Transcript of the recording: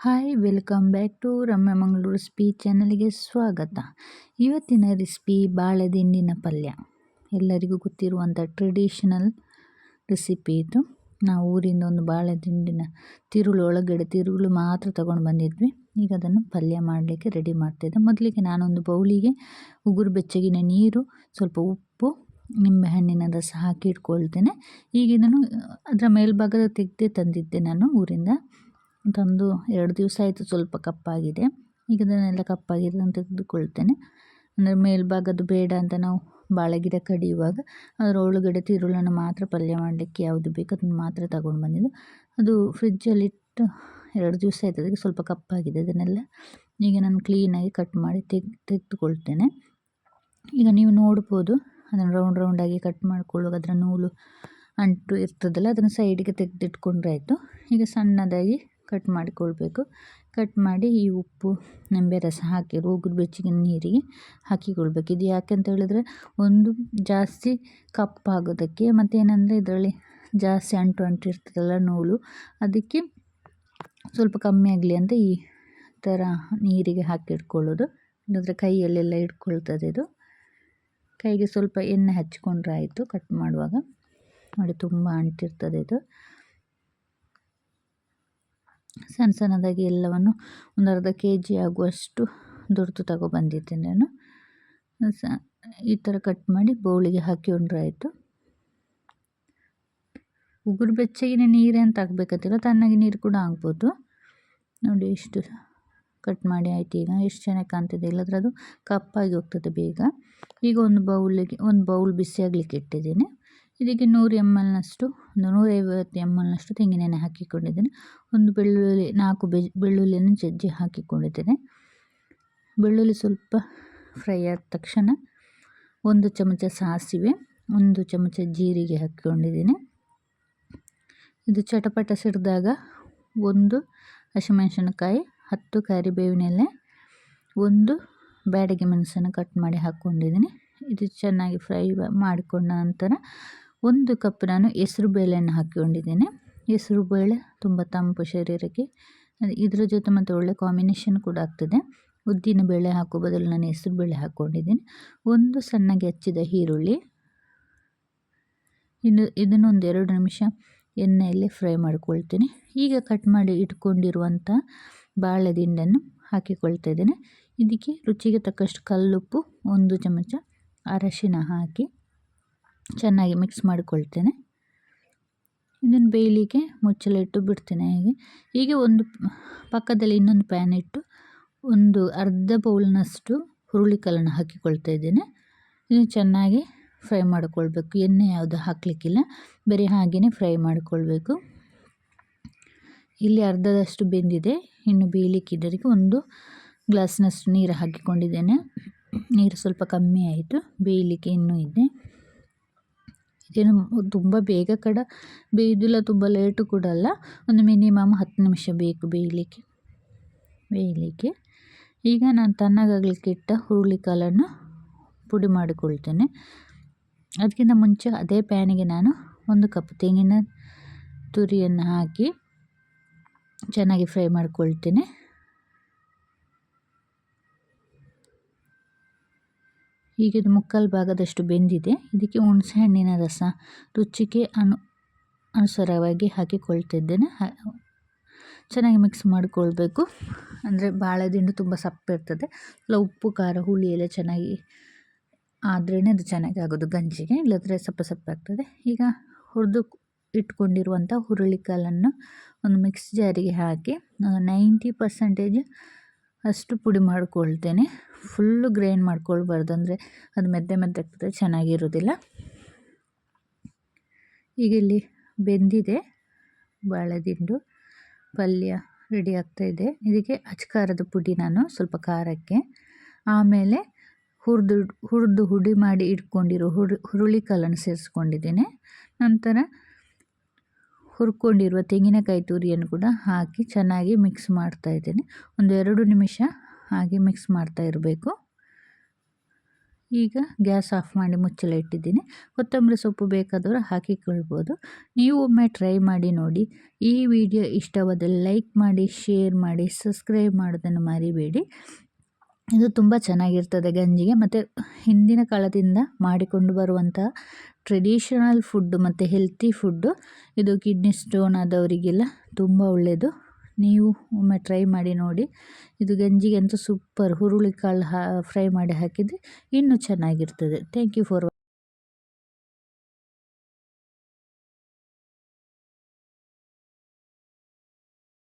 Hi welcome back to Ramya Mangaluru recipe ಚಾನಲ್ಗೆ ಸ್ವಾಗತ. ಇವತ್ತಿನ ರೆಸಿಪಿ ಬಾಳೆದಿಂಡಿನ ಪಲ್ಯ. ಎಲ್ಲರಿಗೂ ಗೊತ್ತಿರುವಂಥ ಟ್ರೆಡಿಷನಲ್ ರೆಸಿಪಿ ಇದು. ನಾವು ಊರಿಂದ ಒಂದು ಬಾಳೆದಿಂಡಿನ ತಿರುಳು ಒಳಗಡೆ ತಿರುಳು ಮಾತ್ರ ತಗೊಂಡು ಬಂದಿದ್ವಿ. ಈಗ ಅದನ್ನು ಪಲ್ಯ ಮಾಡಲಿಕ್ಕೆ ರೆಡಿ ಮಾಡ್ತಿದ್ದೆ. ಮೊದಲಿಗೆ ನಾನೊಂದು ಬೌಲಿಗೆ ಉಗುರು ಬೆಚ್ಚಗಿನ ನೀರು, ಸ್ವಲ್ಪ ಉಪ್ಪು ನಿಂಬೆಹಣ್ಣಿನ ರಸ ಹಾಕಿ ಇಟ್ಕೊಳ್ತೇನೆ. ಈಗ ಇದನ್ನು ಅದರ ಮೇಲ್ಭಾಗದ ತೆಗೆದೇ ತಂದಿದ್ದೆ ನಾನು ಊರಿಂದ. ತಂದು ಎರಡು ದಿವಸ ಆಯಿತು ಸ್ವಲ್ಪ ಕಪ್ಪಾಗಿದೆ. ಈಗ ಅದನ್ನೆಲ್ಲ ಕಪ್ಪಾಗಿರೋದನ್ನು ತೆಗೆದುಕೊಳ್ತೇನೆ. ಅಂದರೆ ಮೇಲ್ಭಾಗದ್ದು ಬೇಡ ಅಂತ ನಾವು ಬಾಳೆ ಗಿಡ ಕಡಿಯುವಾಗ ಅದರ ಒಳಗಡೆ ತಿರುಳನ್ನು ಮಾತ್ರ ಪಲ್ಯ ಮಾಡಲಿಕ್ಕೆ ಯಾವುದು ಬೇಕು ಅದನ್ನು ಮಾತ್ರ ತಗೊಂಡು ಬಂದಿದ್ದು. ಅದು ಫ್ರಿಜ್ಜಲ್ಲಿಟ್ಟು ಎರಡು ದಿವಸ ಆಯಿತು, ಅದಕ್ಕೆ ಸ್ವಲ್ಪ ಕಪ್ಪಾಗಿದೆ ಅದನ್ನೆಲ್ಲ. ಈಗ ನಾನು ಕ್ಲೀನಾಗಿ ಕಟ್ ಮಾಡಿ ತೆಗೆ, ತೆಗೆದುಕೊಳ್ತೇನೆ. ಈಗ ನೀವು ನೋಡ್ಬೋದು, ಅದನ್ನು ರೌಂಡ್ ರೌಂಡಾಗಿ ಕಟ್ ಮಾಡಿಕೊಳ್ಳುವಾಗ ಅದರ ನೂಲು ಅಂಟು ಇರ್ತದಲ್ಲ, ಅದನ್ನು ಸೈಡಿಗೆ ತೆಗೆದಿಟ್ಕೊಂಡ್ರೆ ಆಯಿತು. ಈಗ ಸಣ್ಣದಾಗಿ ಕಟ್ ಮಾಡಿಕೊಳ್ಬೇಕು. ಕಟ್ ಮಾಡಿ ಈ ಉಪ್ಪು, ನಿಂಬೆ ರಸ ಹಾಕಿ ರೋಗದ ಬೆಚ್ಚಗಿನ ನೀರಿಗೆ ಹಾಕಿಕೊಳ್ಬೇಕು. ಇದು ಯಾಕೆ ಅಂತ ಹೇಳಿದ್ರೆ ಒಂದು ಜಾಸ್ತಿ ಕಪ್ಪಾಗೋದಕ್ಕೆ ಮತ್ತು ಏನಂದರೆ ಇದರಲ್ಲಿ ಜಾಸ್ತಿ ಅಂಟು ಅಂಟು ಇರ್ತದಲ್ಲ ನೂಲು, ಅದಕ್ಕೆ ಸ್ವಲ್ಪ ಕಮ್ಮಿ ಆಗಲಿ ಅಂತ ಈ ಥರ ನೀರಿಗೆ ಹಾಕಿ ಇಟ್ಕೊಳ್ಳೋದು ಇಲ್ಲಾಂದರೆ ಕೈಯಲ್ಲೆಲ್ಲ ಇಟ್ಕೊಳ್ತದೆ ಇದು. ಕೈಗೆ ಸ್ವಲ್ಪ ಎಣ್ಣೆ ಹಚ್ಕೊಂಡ್ರೆ ಆಯಿತು ಕಟ್ ಮಾಡುವಾಗ. ನೋಡಿ, ತುಂಬ ಅಂಟಿರ್ತದೆ ಇದು. ಸಣ್ಣ ಸಣ್ಣದಾಗಿ ಎಲ್ಲವನ್ನು ಒಂದು ಅರ್ಧ ಕೆ ಜಿ ಆಗುವಷ್ಟು ದುಡ್ದು ತಗೊಬಂದಿದ್ದೆ ನಾನು. ಸ, ಈ ಥರ ಕಟ್ ಮಾಡಿ ಬೌಲಿಗೆ ಹಾಕಿಕೊಂಡ್ರೆ ಆಯಿತು ಉಗುರು ಬೆಚ್ಚಗಿನ ನೀರೇ ಅಂತ ಹಾಕ್ಬೇಕಂತಿಲ್ಲ, ತಣ್ಣಗೆ ನೀರು ಕೂಡ ಆಗ್ಬೋದು ನೋಡಿ ಎಷ್ಟು ಕಟ್ ಮಾಡಿ ಆಯ್ತು ಈಗ, ಎಷ್ಟು ಚೆನ್ನಾಗಿ ಕಾಣ್ತಿದೆ ಇಲ್ಲದ್ರೆ ಅದು ಕಪ್ಪಾಗಿ ಹೋಗ್ತದೆ ಬೇಗ. ಈಗ ಒಂದು ಬೌಲಿಗೆ, ಒಂದು ಬೌಲ್ ಬಿಸಿ ಆಗಲಿಕ್ಕೆ ಇಟ್ಟಿದ್ದೀನಿ. ಇದಕ್ಕೆ ನೂರು ಎಂ ಎಲ್ನಷ್ಟು ಒಂದು ನೂರೈವತ್ತು ಎಂ ಎಲ್ನಷ್ಟು ತೆಂಗಿನೆಣ್ಣೆ ಹಾಕಿಕೊಂಡಿದ್ದೇನೆ. ಒಂದು ಬೆಳ್ಳುಳ್ಳಿ, ನಾಲ್ಕು ಬೆಜ್ ಬೆಳ್ಳುಳ್ಳಿಯನ್ನು ಜಜ್ಜಿ ಹಾಕಿಕೊಂಡಿದ್ದೇನೆ. ಬೆಳ್ಳುಳ್ಳಿ ಸ್ವಲ್ಪ ಫ್ರೈ ಆದ ತಕ್ಷಣ ಒಂದು ಚಮಚ ಸಾಸಿವೆ, ಒಂದು ಚಮಚ ಜೀರಿಗೆ ಹಾಕಿಕೊಂಡಿದ್ದೀನಿ. ಇದು ಚಟಪಟ ಸಿಡಿದಾಗ ಒಂದು ಹಸಿಮೆಣಸಿನಕಾಯಿ, ಹತ್ತು ಕರಿಬೇವಿನ ಎಲೆ, ಒಂದು ಬ್ಯಾಡಗಿ ಮೆಣಸನ್ನು ಕಟ್ ಮಾಡಿ ಹಾಕ್ಕೊಂಡಿದ್ದೀನಿ. ಇದು ಚೆನ್ನಾಗಿ ಫ್ರೈ ಮಾಡಿಕೊಂಡ ನಂತರ ಒಂದು ಕಪ್ ನಾನು ಹೆಸ್ರು ಬೇಳೆಯನ್ನು ಹಾಕಿಕೊಂಡಿದ್ದೇನೆ. ಹೆಸರು ಬೇಳೆ ತುಂಬ ತಂಪು ಶರೀರಕ್ಕೆ ಇದರ ಜೊತೆ ಮತ್ತು ಒಳ್ಳೆ ಕಾಂಬಿನೇಷನ್ ಕೂಡ ಆಗ್ತದೆ. ಉದ್ದಿನ ಬೇಳೆ ಹಾಕೋ ಬದಲು ನಾನು ಹೆಸ್ರು ಬೇಳೆ ಹಾಕ್ಕೊಂಡಿದ್ದೀನಿ ಒಂದು ಸಣ್ಣಗೆ ಹಚ್ಚಿದ ಈರುಳ್ಳಿ, ಇನ್ನು ಇದನ್ನು ಒಂದು ಎರಡು ನಿಮಿಷ ಎಣ್ಣೆಯಲ್ಲಿ ಫ್ರೈ ಮಾಡ್ಕೊಳ್ತೀನಿ. ಈಗ ಕಟ್ ಮಾಡಿ ಇಟ್ಕೊಂಡಿರುವಂಥ ಬಾಳೆ ದಿಂಡನ್ನು ಹಾಕಿಕೊಳ್ತಾ ಇದ್ದೇನೆ. ಇದಕ್ಕೆ ರುಚಿಗೆ ತಕ್ಕಷ್ಟು ಕಲ್ಲುಪ್ಪು, ಒಂದು ಚಮಚ ಅರಶಿನ ಹಾಕಿ ಚೆನ್ನಾಗಿ ಮಿಕ್ಸ್ ಮಾಡಿಕೊಳ್ತೇನೆ. ಇದನ್ನು ಬೇಯಲಿಕ್ಕೆ ಮುಚ್ಚಲಿಟ್ಟು ಬಿಡ್ತೇನೆ ಹೀಗೆ. ಹೀಗೆ ಒಂದು ಪಕ್ಕದಲ್ಲಿ ಇನ್ನೊಂದು ಪ್ಯಾನ್ ಇಟ್ಟು ಒಂದು ಅರ್ಧ ಬೌಲ್ನಷ್ಟು ಹುರುಳಿಕಲ್ಲನ್ನು ಹಾಕಿಕೊಳ್ತಾ ಇದ್ದೇನೆ. ಇದನ್ನು ಚೆನ್ನಾಗಿ ಫ್ರೈ ಮಾಡಿಕೊಳ್ಬೇಕು. ಎಣ್ಣೆ ಯಾವುದು ಹಾಕಲಿಕ್ಕಿಲ್ಲ. ಬರೀ ಹಾಗೆಯೇ ಫ್ರೈ ಮಾಡಿಕೊಳ್ಬೇಕು. ಇಲ್ಲಿ ಅರ್ಧದಷ್ಟು ಬೆಂದಿದೆ. ಇನ್ನು ಬೇಯಲಿಕ್ಕಿದ್ದರಿಗೆ ಒಂದು ಗ್ಲಾಸ್ನಷ್ಟು ನೀರು ಹಾಕಿಕೊಂಡಿದ್ದೇನೆ. ನೀರು ಸ್ವಲ್ಪ ಕಮ್ಮಿ ಆಯಿತು. ಬೇಯಲಿಕ್ಕೆ ಇನ್ನೂ ಇದೆ. ಇದೇನು ತುಂಬ ಬೇಗ ಕಡ ಬೇಯೋದಿಲ್ಲ, ತುಂಬ ಲೇಟು ಕೂಡ ಅಲ್ಲ. ಒಂದು ಮಿನಿಮಮ್ ಹತ್ತು ನಿಮಿಷ ಬೇಕು ಬೇಯಲಿಕ್ಕೆ. ಬೇಯಲಿಕ್ಕೆ. ಈಗ ನಾನು ತಣ್ಣಗಾಗಲಿಕ್ಕೆ ಇಟ್ಟ ಹುರುಳಿಕಾಳನ್ನು ಪುಡಿ ಮಾಡಿಕೊಳ್ತೇನೆ. ಅದಕ್ಕಿಂತ ಮುಂಚೆ ಅದೇ ಪ್ಯಾನಿಗೆ ನಾನು ಒಂದು ಕಪ್ ತೆಂಗಿನ ತುರಿಯನ್ನು ಹಾಕಿ ಚೆನ್ನಾಗಿ ಫ್ರೈ ಮಾಡ್ಕೊಳ್ತೇನೆ. ಹೀಗೆ ಇದು ಮುಕ್ಕಾಲು ಭಾಗದಷ್ಟು ಬೆಂದಿದೆ. ಇದಕ್ಕೆ ಹುಣಸೆ ಹಣ್ಣಿನ ರಸ ರುಚಿಗೆ ಅನು, ಅನುಸಾರವಾಗಿ ಹಾಕಿಕೊಳ್ತಿದ್ದೇನೆ. ಚೆನ್ನಾಗಿ ಮಿಕ್ಸ್ ಮಾಡಿಕೊಳ್ಬೇಕು. ಅಂದರೆ ಬಾಳೆದಿಂಡು ತುಂಬ ಸಪ್ಪಿರ್ತದೆ ಇಲ್ಲ ಉಪ್ಪು, ಖಾರ, ಹುಳಿ ಎಲ್ಲ ಚೆನ್ನಾಗಿ ಆದ್ರೇ ಅದು ಚೆನ್ನಾಗಿ ಆಗೋದು ಗಂಜಿಗೆ. ಇಲ್ಲದ್ರೆ ಸಪ್ಪೆ ಸಪ್ಪೆ ಆಗ್ತದೆ ಈಗ ಹುರಿದು ಇಟ್ಕೊಂಡಿರುವಂಥ ಹುರುಳಿಕಾಲನ್ನು ಒಂದು ಮಿಕ್ಸ್ ಜಾರಿಗೆ ಹಾಕಿ ನೈಂಟಿ ಪರ್ಸೆಂಟೇಜ್ ಅಷ್ಟು ಪುಡಿ ಮಾಡಿಕೊಳ್ತೇನೆ. ಫುಲ್ಲು ಗ್ರೈಂಡ್ ಮಾಡ್ಕೊಳ್ಬಾರ್ದು ಅಂದರೆ ಅದು ಮೆದ್ದೆ ಮೆದ್ದೆ ಆಗ್ತದೆ, ಚೆನ್ನಾಗಿರೋದಿಲ್ಲ. ಈಗ ಇಲ್ಲಿ ಬೆಂದಿದೆ, ಬಾಳೆದಿಂಡು, ಪಲ್ಯ ರೆಡಿ ಆಗ್ತಾಯಿದೆ ಇದಕ್ಕೆ ಅಚ್ಕಾರದ ಪುಡಿ ನಾನು ಸ್ವಲ್ಪ ಖಾರಕ್ಕೆ. ಆಮೇಲೆ ಹುರಿದು ಹುರಿದು ಹುಡಿ ಮಾಡಿ ಇಟ್ಕೊಂಡಿರೋ ಹುರು, ಹುರುಳಿಕಾಳನ್ನು ಸೇರಿಸ್ಕೊಂಡಿದ್ದೇನೆ. ನಂತರ ಹುರ್ಕೊಂಡಿರುವ ತೆಂಗಿನಕಾಯಿ ತುರಿಯನ್ನು ಕೂಡ ಹಾಕಿ ಚೆನ್ನಾಗಿ ಮಿಕ್ಸ್ ಮಾಡ್ತಾ ಇದ್ದೇನೆ. ಒಂದು ಎರಡು ನಿಮಿಷ ಹಾಗೆ ಮಿಕ್ಸ್ ಮಾಡ್ತಾ ಇರಬೇಕು. ಈಗ ಗ್ಯಾಸ್ ಆಫ್ ಮಾಡಿ ಮುಚ್ಚಳ ಇಟ್ಟಿದ್ದೀನಿ. ಕೊತ್ತಂಬರಿ ಸೊಪ್ಪು ಬೇಕಾದವರು ಹಾಕಿಕೊಳ್ಬೋದು. ನೀವು ಒಮ್ಮೆ ಟ್ರೈ ಮಾಡಿ ನೋಡಿ. ಈ ವಿಡಿಯೋ ಇಷ್ಟವಾದಲ್ಲಿ ಲೈಕ್ ಮಾಡಿ ಶೇರ್ ಮಾಡಿ ಸಬ್ಸ್ಕ್ರೈಬ್ ಮಾಡೋದನ್ನು ಮರಿಬೇಡಿ. ಇದು ತುಂಬ ಚೆನ್ನಾಗಿರ್ತದೆ ಗಂಜಿಗೆ. ಮತ್ತು ಹಿಂದಿನ ಕಾಲದಿಂದ ಮಾಡಿಕೊಂಡು ಬರುವಂತಹ ಟ್ರೆಡಿಷನಲ್ ಫುಡ್ಡು ಮತ್ತು ಹೆಲ್ತಿ ಫುಡ್ಡು ಇದು ಕಿಡ್ನಿ ಸ್ಟೋನ್ ಆದವರಿಗೆಲ್ಲ ತುಂಬ ಒಳ್ಳೆಯದು ನೀವು ಒಮ್ಮೆ ಟ್ರೈ ಮಾಡಿ ನೋಡಿ. ಇದು ಗಂಜಿಗೆ ಅಂತೂ ಸೂಪರ್ ಹುರುಳಿ ಕಾಳು ಹಾ ಫ್ರೈ ಮಾಡಿ ಹಾಕಿದರೆ ಇನ್ನೂ ಚೆನ್ನಾಗಿರ್ತದೆ. Thank you for